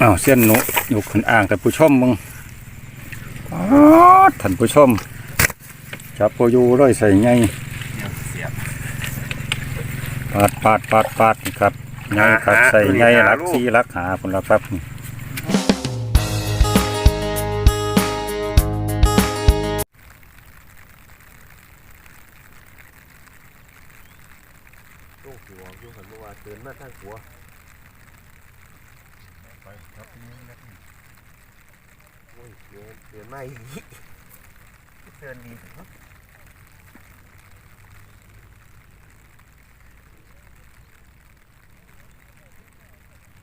อ้าวเส้นหนุยกขึ้นอ่างแต่ผู้ชมมึงอ๊าดท่านผู้ชมจับโปอยูเลยใส่ไงปาดปาดปาดปาดครับไงครับใส่ไงรักลูกซีรักหาคนละครับ โอ้ยเตือนเตือนไม่เตือนดีครับ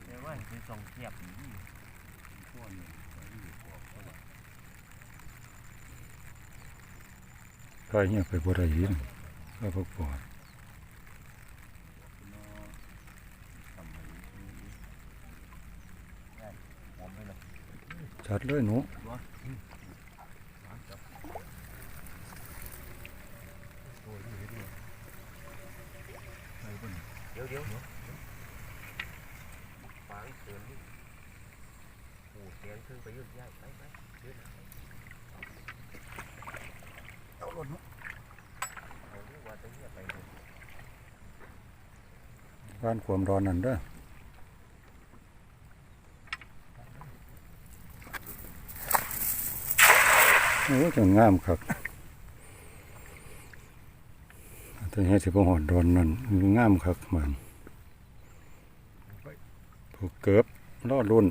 เดี๋ยวว่าคือส่งเทียบก็เงี้ยไปบ่ได้ยินก็พวกปอด จัดเลยหนูเดี๋ยวเดี๋ยวฟางเตือนนี่เสียงขึ้นไปยืดยากไปไปยืดนะเอาหล่นเอาลูกว่าจะเงียบไปเลยบ้านความร้อนนั่นเด้อ โอ้จะงามครับแต่เฮ็ดสิบ่หอดดอนนั่นงามครับมันผู้เกิบรอรุ่น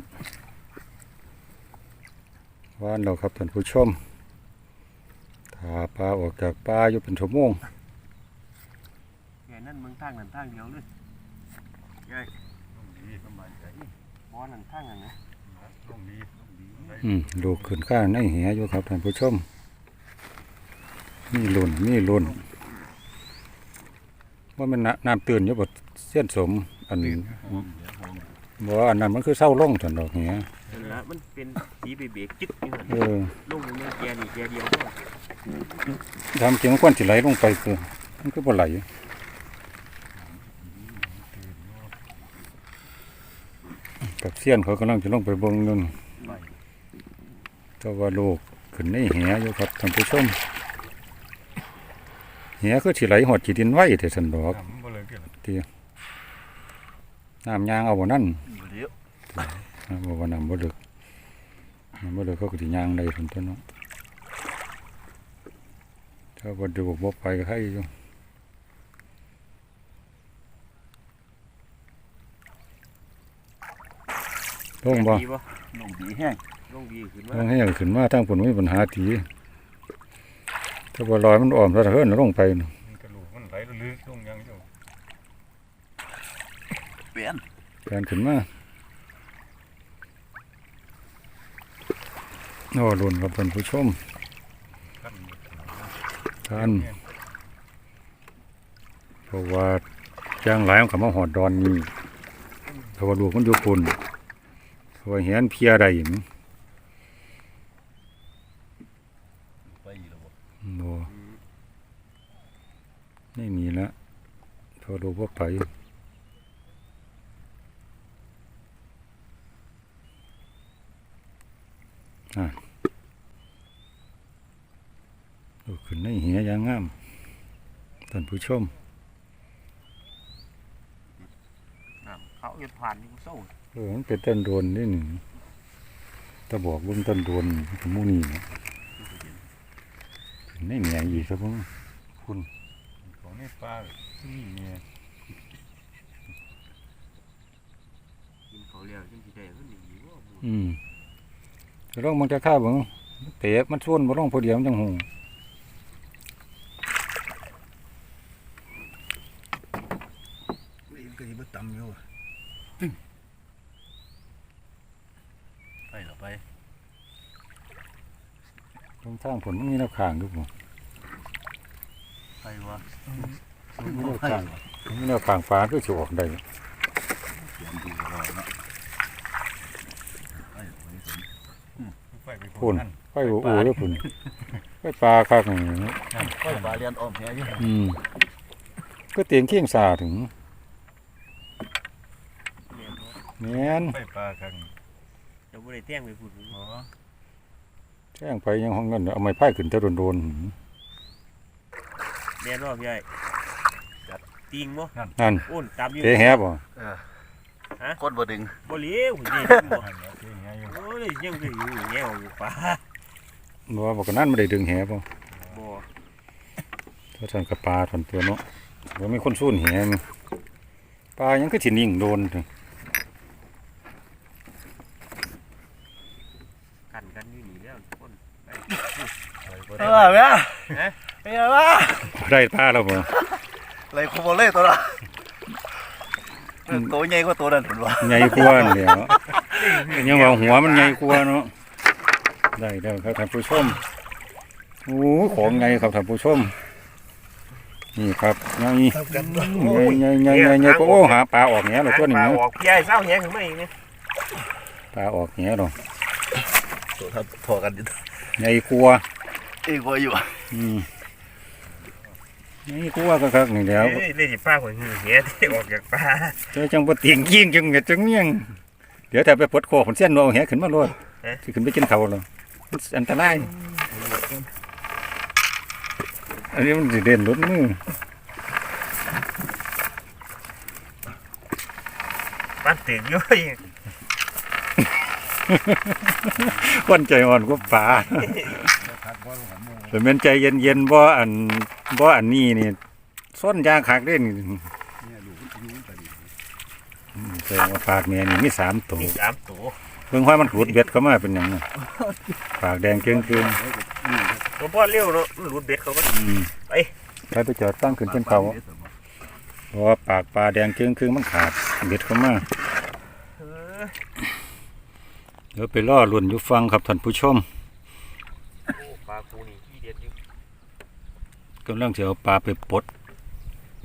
ว่านเราครับท่านผู้ชมถ้าปลาออกจากป่าอยู่เป็นชั่วโมงแกนั่นมึงทางนั่นทางเดียวเลยยายบอนั่นทางนั่นนะอืม ลูกขึ้นข้างในแหอยู่ครับท่านผู้ชมมีลุ่นมีลุ่นว่ามันน่ะน้ำตื่นอยู่บดเส้นสมอันบ่ว่าอันนั้นมันคือเศร้าล่งสันดอกเนี้ยนั่นละมันเป็นสีเบรกๆจิ๊กนี่มันเออลงนี่แกนี่แกเดียวก็ทำเกียงควนสิไหลลงไปคือมันคือบ่ไหลกับเสี้ยนเขากำลังจะลงไปเบิ่งนั่น แต่ว่าลูกขึ้นในแหอยู่ครับท่านผู้ชมแหคือสิไหลหอดจีดินไว้แต่สันดอกน้ำยางเอาบ่นั่นเดี๋ยวน้ำบ่ว่าน้ำบ่ลึกน้ำบ่ลึกเขาก็สิยางได้พุ่นตัวเนาะถ้าบ่ดูบ่ไปก็ให้อยู่ ลงบ่ดีบ่ลงดีแห้งลงดีขึ้นลมางให้ขึ้นมาทางพุ่นมีปัญหาทีถ้าบ่ลอยมันอ้อมซะเถินลงไปน่ะกระดูกมันไหลลึกลงยังอยู่เปลี่ยนแปลนขึ้นมาโอ้ลุนครับท่านผู้ชมขั้นท่านเพราะว่าจ้างหลายมันก็มาหอดดอนนี่เพราะว่าลูกมันอยู่ปุ่นเพราะ ว่าเห็นเพียได้หยังไปอีกแล้วบ่บ่ไม่มีละเพอดูว่าไปอะลูกขึ้นในเหียอยางงามท่านผู้ชม น้ำ เขาจะผ่านอยู่โซ่เออมันเป็นต้นโดนนี่หนึ่งตะบอกเบิ่งต้นโดนของหมูนี่นะขึ้นในเหนียอีกครับผมคุณของในป่านี่เนี่ยกินเขาเรียวจังสิได้ขึ้นดีบ่หมูอืมจะลองมันจะข้าวบ่เตะมันส่วนบ่ลงพอเดียวมันจังหง ก็ยังไม่ต่ำอยู่ ไปเหรอไปตรงทางผลมันมีแนวข้างอยู่บ่ไปวะมีแนวข้างมีแนวข้างฟ้าคือสิออกได้เสียงดีรอยเนาะไปไปพุ่นไฟโอ้โหเด้อพุ่นไฟปลาคักนี่ค่อยบาเรียนอ้อมแหอยู่อืมก็เตียงเคียงสาถึง แม่นไปปลาครั้งจะบ่ได้แต้งไปพุ่นอ๋อแจ้งไปยังห้องนั้นเอาไม้พายขึ้นแต่โดนแม่นบ่พี่ไอ้ติงบ่ๆนั่นโอ้นตามอยู่เตะแฮบ่คนบ่ดึงบ่เลี้ยวนี่บ่หันแล้วที่ไงอยู่โอ้ยยังคืออยู่แง่อยู่ปลาบ่ว่าบอกกันนั้นไม่ได้ดึงแฮบ่บ่ถ้าท่านกับปลาท่านตัวเนาะบ่มีคนสู้นแฮนี่ปลายังคือสินิ่งโดนเถอะ กันกันอยู่นี่แล้วคนไปเออแม่ฮะเป็นไงวะได้ปลาแล้วบ่ไรคุโมเล่ตัวละตัวใหญ่กว่าตัวนั้นผมว่าใหญ่กว่านั่นแหล้วยังว่าหัวมันใหญ่กว่าเนาะได้แล้วครับท่านผู้ชมโอ้ของไงครับท่านผู้ชมนี่ครับใหญ่ใหญ่ใหญ่ใหญ่ใหญ่ใหญ่ก็โอ้หาปลาออกแหแล้วตัวนี้ปลาเนาะออกพี่ไอ้เศร้าแหงขึ้นมาอีกนี่ปลาออกแหแล้ว ตัวทับพอกันอยู่ใหญ่กว่าเอ้ยกว่าอยู่อืมใหญ่กว่าก็ครับนี่แหล้วเอ้ยเลยสิปลาหัวหือแหที่ออกจากปลาเจ้าจังบ่เตียงยิงจังเงียจังเมียงเดี๋ยวถ้าไปปลดคอผลเส้นเอาแหขึ้นมาโลดสิขึ้นไปกินเขาวแล้วมันอันตรายอันนี้มันสิเด่นหลุดมือปลาตึกอยู่อีก คนใจอ่อนกว่าป่าทักว่าหันมือแต่แม่นใจเย็นๆบ่อันบ่อันนี้นี่ส้นยางคักเด้นี่เนี่ยลูกยูไปดิอืมแต่ว่าปากแม่นี่มีสามตัวมีสามตัวเบิ่งว่ามันขูดเบ็ดเข้ามาเป็นหยังน่ะปากแดงเกรียงตัวพ่อเลี้ยวเนาะมันหลุดเบ็ดเขาก็ๆอืมไปไปไปจอดตั้งขึ้นเป็นเขาเพราะว่าปากปลาแดงเกรียงๆมันขาดเบ็ดเข้ามา เออ เดี๋ยวไปล่อหลุนอยู่ฟังครับท่านผู้ชมปลาปูนี่ที่เด็ดอยู่กำลังจะเอาปลาไปปลด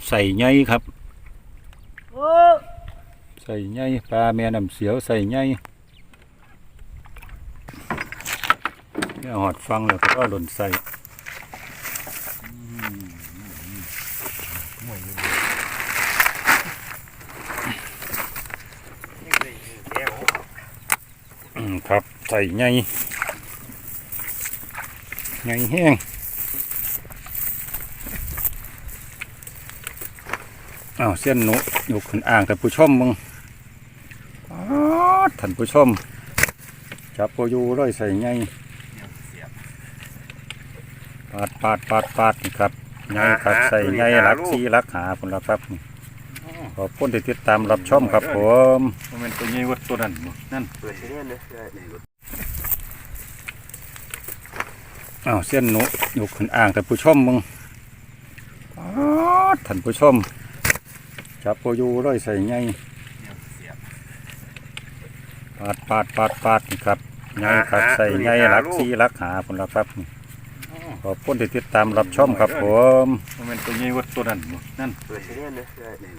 ใส่ไงครับใส่ไงปลาแม่น้ำเสียวใส่ไงเนี่ยหอดฟังแล้วก็ล่อลุ่นใส่ นี่เลยแหง อื มครับใส่ใยใยแห้งอ้าวเส้นหนุยกขึ้นอ่างท่านผู้ชมมึงป๊าดท่านผู้ชม จับโปอยูร้อยใส่ใยปาดปาดปาดปาดนี่ครับใยครับใส่ใยรักซีรักหาคนละครับนี่ขอบคุณที่ติดตามรับชมครับผมมันตัวใหญ่กว่าตัวนั้นนั่น เปิดเสียเนี่ยเลย อ้าวเส้นหนุยกขึ้นอ่างท่านผู้ชมมึงป๊าดท่านผู้ชมจับโปอยูร้อยใส่ใยปาดปาดปาดปาดนี่ครับใยครับใส่ใยรักซีรักหาคนละครับนี่ขอบคุณที่ติดตามรับชมครับผมมันตัวใหญ่กว่าตัวนั้นนั่นเปิดเสียเนี่ยเลย